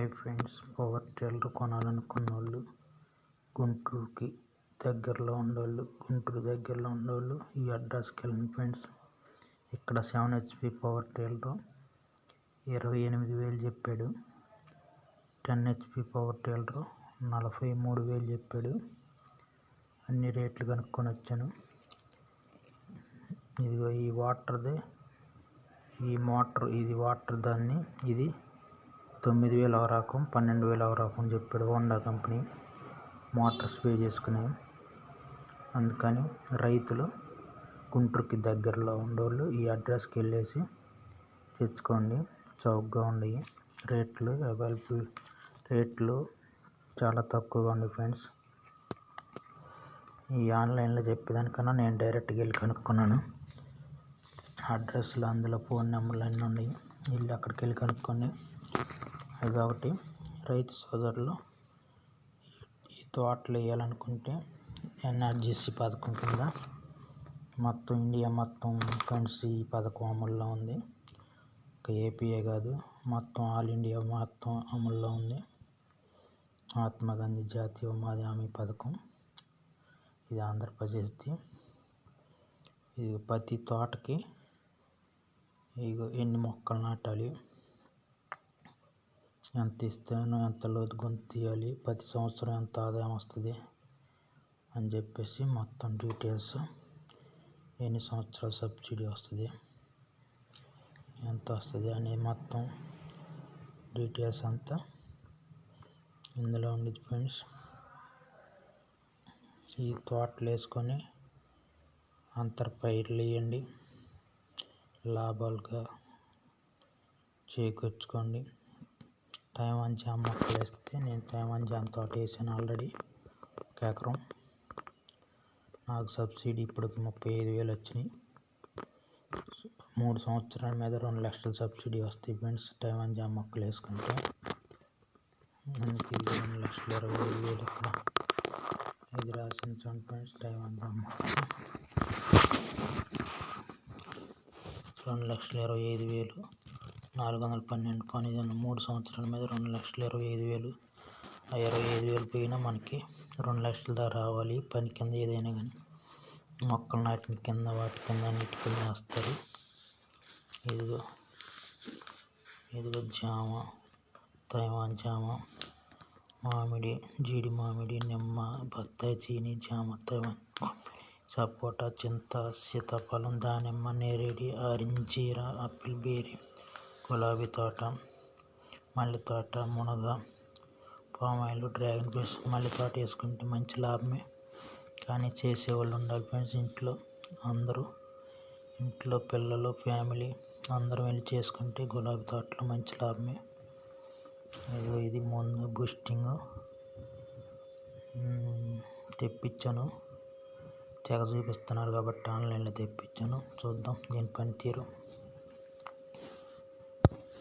Hi friends power tiller కొనాలనుకున్నోళ్ళు గుంటూరుకి దగ్గరలో ఉండేవాళ్ళు గుంటూరు దగ్గరలో ఉండేవాళ్ళు ఈ అడ్రస్కి వెళ్ళండి ఫ్రెండ్స్ ఇక్కడ సెవెన్ హెచ్పి పవర్ టిల్లర్ ఇరవై ఎనిమిది వేలు చెప్పాడు. టెన్ హెచ్పి పవర్ టిల్లర్ నలభై మూడు వేలు చెప్పాడు. అన్ని రేట్లు కనుక్కొని వచ్చాను. ఇదిగో ఈ వాటర్ది ఈ మోటార్ ఇది వాటర్ దాన్ని ఇది తొమ్మిది వేల అవరాకం రకం పన్నెండు వేలు అవరాకం రకం చెప్పాడు హోండా కంపెనీ. మోటార్స్ పే చేసుకునే అందుకని రైతులు గుంటూరుకి దగ్గరలో ఉండేవాళ్ళు ఈ అడ్రస్కి వెళ్ళేసి తెచ్చుకోండి. చౌకగా ఉండయి రేట్లు అవైలబుల్ రేట్లు చాలా తక్కువగా ఉన్నాయి ఫ్రెండ్స్. ఈ ఆన్లైన్లో చెప్పేదానికన్నా నేను డైరెక్ట్గా వెళ్ళి కనుక్కున్నాను. అడ్రస్లు అందులో ఫోన్ నెంబర్లు అన్నీ ఉన్నాయి. వెళ్ళి అక్కడికి వెళ్ళి కనుక్కొని అదొకటి రైతు సోదరులు ఈ తోటలు వేయాలనుకుంటే ఎన్ఆర్జీసీ పథకం కింద మొత్తం ఇండియా మొత్తం ఫ్రెండ్స్ ఈ పథకం అమల్లో ఉంది. ఒక ఏపీఏ కాదు మొత్తం ఆల్ ఇండియా మొత్తం అమల్లో ఉంది. మహాత్మా గాంధీ జాతీయ ఉపాధి హామీ పథకం. ఇది ఆంధ్రప్రదేశ్ది. ఇది ప్రతి తోటకి ఇగో ఎన్ని మొక్కలు నాటాలి? ఎంత ఇస్తాను ఎంత లోతు గుంత తీయాలి? ప్రతి సంవత్సరం ఎంత ఆదాయం వస్తుంది? అని చెప్పేసి మొత్తం డీటెయిల్స్ ఎన్ని సంవత్సరాలు సబ్సిడీ వస్తుంది? ఎంత వస్తుంది అనే మొత్తం డీటెయిల్స్ అంతా ఇందులో ఉండేది ఫ్రెండ్స్. ఈ తోటలు వేసుకొని అంతర పైర్లు వేయండి లాభాలుగా చేకూర్చుకోండి. తైవాన్ జామ్ మొక్కలు వేస్తే నేను తైవాన్ జామ్ తోట వేసాను ఆల్రెడీ. ఒక ఎకరం నాకు సబ్సిడీ ఇప్పటికి ముప్పై ఐదు వేలు వచ్చినాయి. మూడు సంవత్సరాల మీద రెండు లక్షల సబ్సిడీ వస్తాయి ఫ్రెండ్స్ తైవాన్ జామ్ మొక్కలు వేసుకుంటే. అందుకే రెండు లక్షల ఇరవై ఐదు వేలు ఇక్కడ ఇది రాసిన చూడండి ఫ్రెండ్స్ తైవాన్ జామ్ మొక్కలు. రెండు లక్షల ఇరవై ఐదు వేలు నాలుగు వందల పన్నెండు పన్నెండు మూడు సంవత్సరాల మీద రెండు లక్షల ఇరవై ఐదు వేలు. ఆ ఇరవై ఐదు వేలు పోయినా మనకి రెండు లక్షల దాకా రావాలి. పని కింద ఏదైనా కానీ మొక్కలు నాటిన కింద వాటి కింద అన్నిటి కింద వేస్తారు ఇదిగో ఇదిగో జామ తైవాన్ జామ మామిడి జీడి మామిడి నిమ్మ బత్తాయి చీని జామ తైవాన్. సపోటా చింత సీతాఫలం దానిమ్మ నేరేడి ఆరెంజ్ జీర ఆపిల్ బెర్రీ, గులాబీ తోట మల్లె తోట మునగ పామాయిల్ డ్రాగన్ ఫ్రూట్స్ మల్లె తోట వేసుకుంటే మంచి లాభమే. కానీ చేసేవాళ్ళు ఉండాలి ఫ్రెండ్స్ ఇంట్లో అందరూ ఇంట్లో పిల్లలు ఫ్యామిలీ అందరం వెళ్ళి చేసుకుంటే గులాబీ తోటలో మంచి లాభమే. ఇదిగో ఇది ముందు బూస్టింగ్. తెప్పించాను. తెగ చూపిస్తున్నారు కాబట్టి ఆన్లైన్లో తెప్పించాను. చూద్దాం. దీని పనితీరు